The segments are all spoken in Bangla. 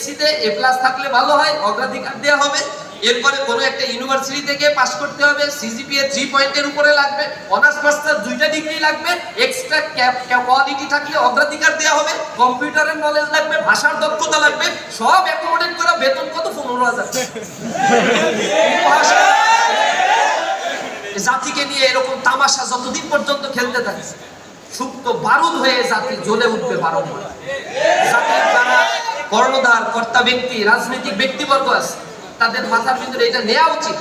এইচএসসিতে এ প্লাস থাকলে ভালো হয়, অগ্রাধিকার দেওয়া হবে। এরপরে কোনো একটা ইউনিভার্সিটি থেকে পাশ করতে হবে সিজিপিএ থ্রি পয়েন্টের উপরে লাগবে অনার্স মাস্টার দুইটা ডিগ্রি লাগবে এক্সট্রা কোয়ালিটি থাকলে অগ্রাধিকার দেওয়া হবে কম্পিউটারের নলেজ লাগবে, ভাষার দক্ষতা লাগবে, সব অ্যাকোমোডেট করা বেতন কত? পনেরো হাজার। জাতিকে নিয়ে এরকম তামাশা যতদিন পর্যন্ত খেলতে থাকে, সুপ্ত বারুদ হয়ে জাতি জ্বলে উঠবে জাতির যারা কর্ণধার, কর্তা ব্যক্তি, রাজনৈতিক ব্যক্তিবর্গ আছে, তাদের মাথার ভিতরে এটা নেওয়া উচিত।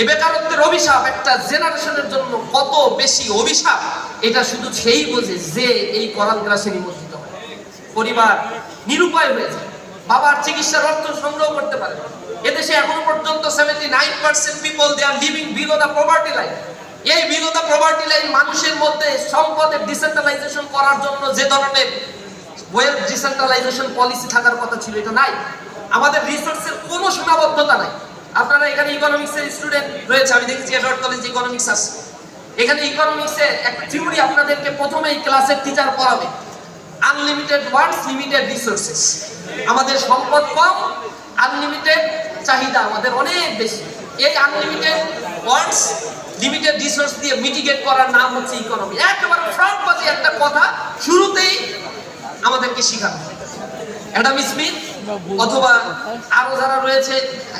এ বেকারত্বের অভিশাপ, একটা জেনারেশনের জন্য কত বেশি অভিশাপ, এটা শুধু সেই বোঝে যে এই করাল গ্রাসে নিমজ্জিত হয়। পরিবার নিরুপায় হয়ে যায়। বাবার চিকিৎসার অর্থ সংগ্রহ করতে পারে এদেশে এখনও পর্যন্ত seventy nine percent people they are living below the property line এই বিলো দ্য প্রপার্টি লাইন মানুষের মধ্যে সম্পদের ডিসেন্ট্রালাইজেশন করার জন্য যে ধরনের ওয়েলথ ডিসেন্ট্রালাইজেশন পলিসি থাকার কথা ছিল, এটা নাই। আমাদের রিসোর্সের কোনো সীমাবদ্ধতা নাই। আপনারা এখানে ইকোনমিক্সের স্টুডেন্ট রয়েছে, আমি দেখেছি এডওয়ার্ড কলেজ ইকোনমিক্স আছে। এখানে ইকোনমিক্সের একটা থিওরি আপনাদেরকে প্রথমেই ক্লাসের টিচার পড়াবে। আনলিমিটেড ওয়ার্ডস লিমিটেড রিসোর্সেস আমাদের সম্পদ কম আনলিমিটেড চাহিদা আমাদের অনেক বেশি। এই আনলিমিটেড ওয়ার্ডস লিমিটেড রিসোর্স দিয়ে মিটিগেট করার নাম হচ্ছে ইকোনমি একেবারে ফ্রন্ট বাজে একটা কথা, শুরুতেই আমাদেরকে শেখানো। অ্যাডাম স্মিথ অথবা আরও যারা রয়েছে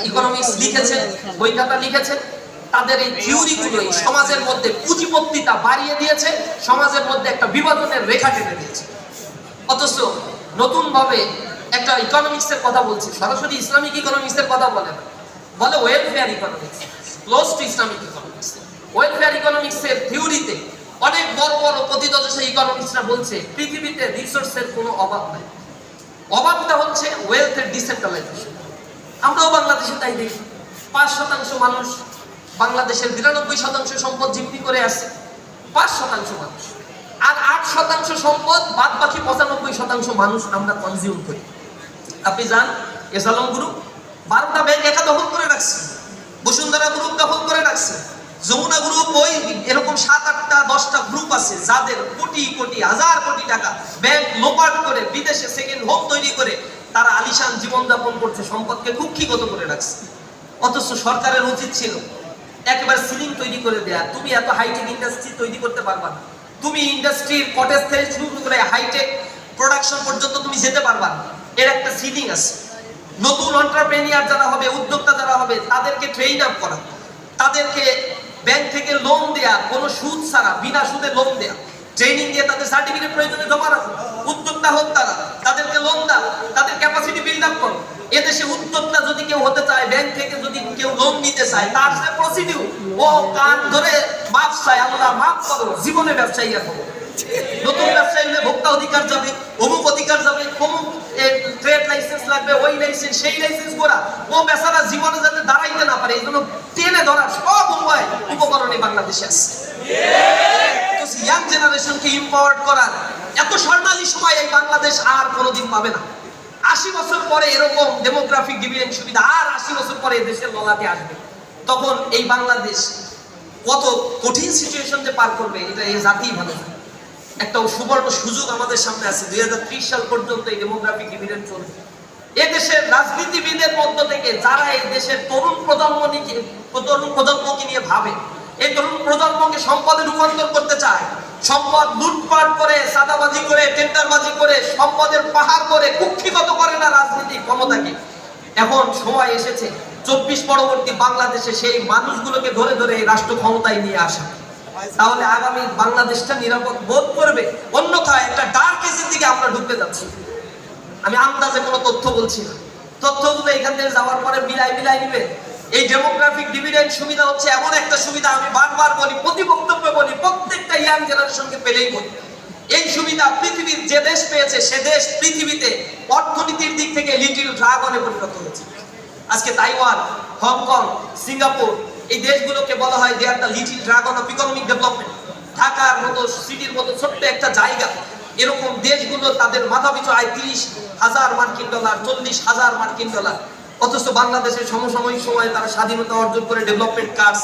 ইকোনমিক্স লিখেছেন বই খাতা লিখেছেন তাদের এই থিওরিগুলোই সমাজের মধ্যে পুঁজিপত্তিটা বাড়িয়ে দিয়েছে, সমাজের মধ্যে একটা বিভাজনের রেখা টেনে দিয়েছে। অথচ নতুন ভাবে একটা ইকোনমিক্সের কথা বলছি, সরাসরি ইসলামিক ইকোনমিক্সের কথা বলে না। বলে welfare economics close to Islamic economics welfare ইকোনমিক্সের থিওরিতে অনেক বড় বড় প্রতিদশা ইকোনমিক্সরা বলছে, পৃথিবীতে রিসোর্সের কোনো অভাব নাই। অভাবটা হচ্ছে ওয়েলথের ডিসেন্ট্রালাইজেশন আমরাও বাংলাদেশে তাই দেখি। পাঁচ শতাংশ মানুষ বাংলাদেশের বিরানব্বই শতাংশ সম্পদ জিম্মি করে আছে। পাঁচ শতাংশ মানুষ। আর আট শতাংশ সম্পদ বাদ বাকি পঁচানব্বই শতাংশ মানুষ আমরা কনজিউম করি। আপনি যান, এসালম গ্রুপ বারোটা ব্যাংক একা দখল করে রাখছে। বসুন্ধরা গ্রুপ দখল করে রাখছে। যমুনা গ্রুপ ওই এরকম সাত আটটা, দশটা গ্রুপ আছে যাদের কোটি কোটি, হাজার কোটি টাকা ব্যাংক লোপাট করে বিদেশে সেকেন্ড হোম তৈরি করে তারা আলিশান জীবনযাপন করছে, সম্পদকে কুক্ষিগত করে রাখছে। অথচ সরকারের উচিত ছিল একবার সিলিং তৈরি করে দেয়া। তুমি এত হাইটেক ইন্ডাস্ট্রি তৈরি করতে পারবা না। তুমি ইন্ডাস্ট্রির কটেজ থেকে শুরু করে হাইটেক প্রোডাকশন পর্যন্ত তুমি যেতে পারবা এর একটা সিলিং আছে। নতুন অন্টারপ্রেনিয়ার যারা হবে, উদ্যোক্তা যারা হবে, তাদেরকে ট্রেন আপ করা। তাদেরকে ব্যাংক থেকে লোন দেয়া, কোনো সুদ ছাড়া, বিনা সুদে লোন দেয়া। ট্রেনিং দিয়ে তাদের সার্টিফিকেট প্রয়োজনে জমা রাখো উদ্যোক্তা হোক তারা, তাদেরকে লোন দাও, তাদের ক্যাপাসিটি বিল্ড আপ করো এদেশে উদ্যোক্তা যদি কেউ হতে চায়, ব্যাংক থেকে যদি কেউ লোন নিতে চায়, তার সে প্রসিডিউ ও কান ধরে মাপ চায়, আল্লাহ মাপ করো, জীবনে ব্যবসায়ী এখন নতুন ব্যবসায়ী হলে ভোক্তা অধিকার যাবে, অমুক অধিকার যাবে, অমুক ট্রেড লাইসেন্স লাগবে, ওই লাইসেন্স সেই লাইসেন্স করা ও বেচারা জীবনে যাতে দাঁড়াইতে না পারে, এই জন্য টেনে ধরার সব উপায় উপকরণে বাংলাদেশে আছে। ইয়াং জেনারেশনকে ইম্পাওয়ার্ড করার এত স্বর্ণালী সময় এই বাংলাদেশ আর কোনোদিন পাবে না। আশি বছর পরে এরকম ডেমোগ্রাফিক সুবিধা আর আশি বছর পরে দেশের ললাটে আসবে। তখন এই বাংলাদেশ কত কঠিন সিচুয়েশন যে পার করবে, এটা এই জাতিই ভালো একটা সুবর্ণ সুযোগ আমাদের সামনে আছে। দুই হাজার ত্রিশ সাল পর্যন্ত এই ডেমোগ্রাফিক ডিভিডেন্ড চলবে। এ দেশের রাজনীতিবিদের মধ্য থেকে যারা এই দেশের তরুণ প্রজন্ম নিয়ে তরুণ প্রজন্মকে নিয়ে ভাবে এই তরুণ প্রজন্মকে সম্পদে রূপান্তর করতে চায়। সম্পদ লুটপাট করে সাদাবাজি করে, টেন্ডারবাজি করে, সম্পদের পাহাড় করে, কুক্ষিগত করে না রাজনীতি ক্ষমতাকে। এখন সময় এসেছে, চব্বিশ পরবর্তী বাংলাদেশে সেই মানুষগুলোকে ধরে ধরে এই রাষ্ট্র ক্ষমতায় নিয়ে আসা। তাহলে আগামী বাংলাদেশটা নিরাপদ বোধ করবে? অন্যথায় একটা ডার্ক এজের দিকে আমরা ঢুকতে যাচ্ছি। আমি আন্দাজে কোনো তথ্য বলছি না। তথ্যগুলো এখান থেকে যাওয়ার পরে মিলাই মিলাই নিবে এই ডেমোগ্রাফিক ডিভিডেন্ড সুবিধা হচ্ছে এমন একটা সুবিধা, আমি বারবার বলি, প্রতি বক্তব্যে বলি, প্রত্যেকটা ইয়াং জেনারেশনকে পেলেই বলি। এই সুবিধা পৃথিবীর যে দেশ পেয়েছে, সে দেশ পৃথিবীতে অর্থনীতির দিক থেকে লিটিল ড্রাগনে পরিণত হয়েছে। আজকে তাইওয়ান, হংকং, সিঙ্গাপুর, এই দেশগুলোকে বলা হয় আর the little dragon of economic development ঢাকার মতো সিটির মতো ছোট্ট একটা জায়গা। এরকম দেশগুলো তাদের মাথা পিছু আয় তিরিশ হাজার মার্কিন ডলার, চল্লিশ হাজার মার্কিন ডলার। অথচ বাংলাদেশের সমসাময়িক সময়ে তারা স্বাধীনতা অর্জন করে ডেভেলপমেন্ট কাজ